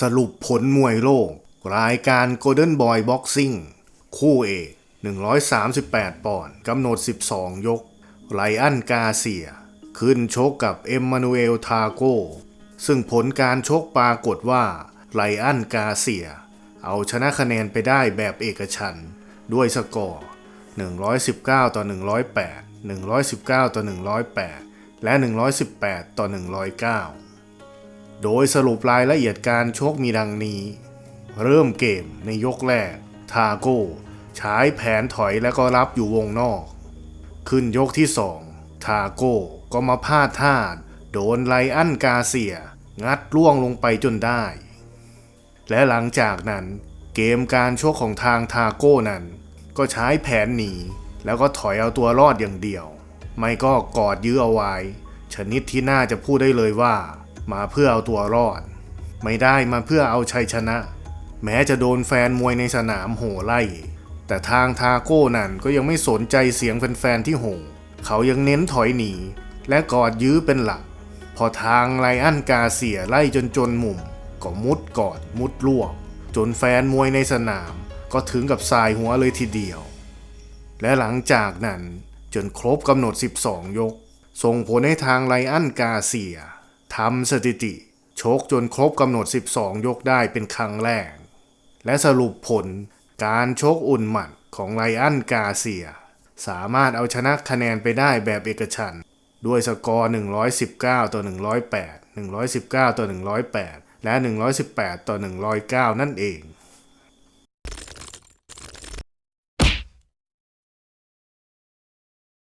สรุปผลมวยโลก รายการ Golden Boy Boxing คู่เอก 138 ปอนด์กำหนด 12 ยก ไลอันกาเซีย ขึ้นชกกับเอ็มมานูเอลทาโก ซึ่งผลการชกปรากฏว่า ไลอันกาเซีย เอาชนะคะแนนไปได้แบบเอกฉัน ด้วยสกอร์ 119 ต่อ 108 119 ต่อ 108 และ 118 ต่อ 109 โดยสรุปรายละเอียดการชกมีดังนี้ เริ่มเกมในยกแรก ทาโก้ใช้แผนถอยแล้วก็รับอยู่วงนอก ขึ้นยกที่สองทาโก้ก็มาพลาดท่าโดนไลอันกาเซีย งัดล่วงลงไปจนได้ และหลังจากนั้น เกมการชกของทางทาโก้นั้น ก็ใช้แผนหนีแล้วก็ถอยเอาตัวรอดอย่างเดียว ไม่ก็กอดยื้อเอาไว้ ชนิดที่น่าจะพูดได้เลยว่า มาเพื่อเอาตัวรอด ไม่ได้มาเพื่อเอาชัยชนะ แม้จะโดนแฟนมวยในสนามโห่ไล่ แต่ทางทาโก้นั่นก็ยังไม่สนใจเสียงแฟนๆที่โห่เขายังเน้นถอยหนี และกอดยื้อเป็นหลัก พอทางไลอันกาเสียไล่จนจนมุมก็มุดกอดมุดลวกจนแฟนมวยในสนาม ก็ถึงกับสายหัวเลยทีเดียว และหลังจากนั้นจนครบกำหนด 12 ยก ส่งผลให้ทางไลอันกาเซีย ทำสถิติ ชกจนครบกำหนด 12 ยกได้เป็นครั้งแรก และสรุปผลการชกอุ่นหมัดของไลอันกาเซีย สามารถเอาชนะคะแนนไปได้แบบเอกฉันด้วยสกอร์ 119 ต่อ 108 119 ต่อ 108 และ 118 ต่อ 109 นั่นเอง